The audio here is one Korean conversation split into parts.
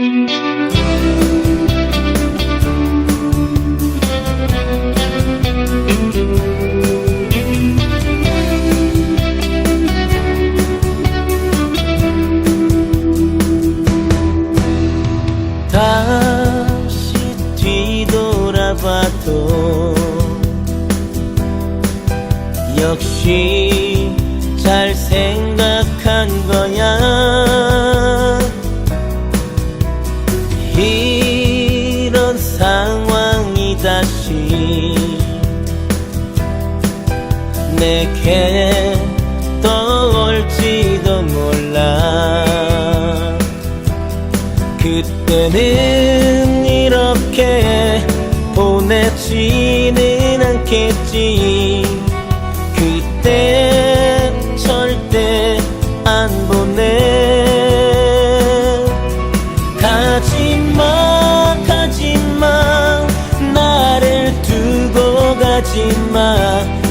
다시 뒤돌아봐도 역시 잘 생각한 거 내게 떠올지도 몰라. 그때는 이렇게 보내지는 않겠지 두고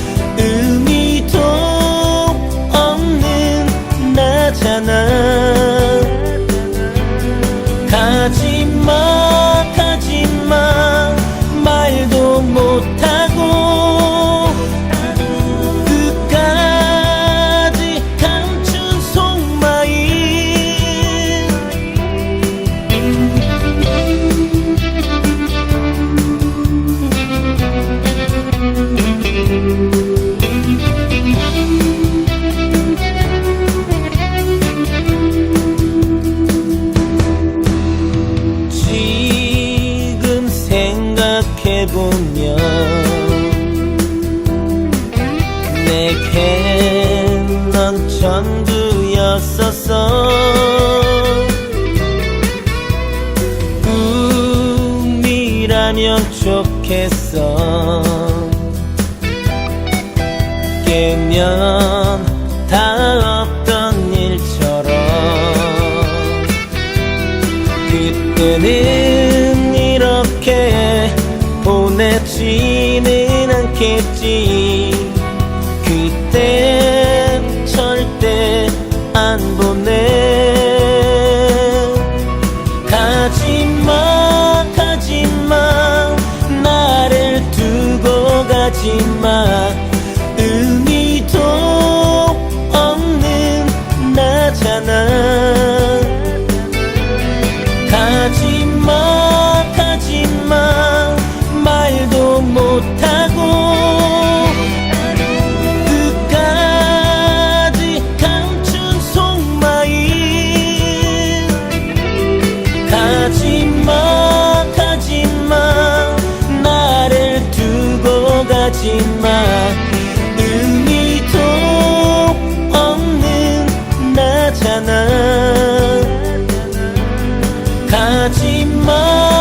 보면 내게 넌 전부였었어 꿈이라면 좋겠어. 깨면 다 없던 일처럼. 그때는 보내지는 않겠지. 그때 절대 안 보내. 가지마 가지마 나를 두고 가지마. 의미도 없는 나잖아 하지만 의미도 없는 나잖아. 가지마.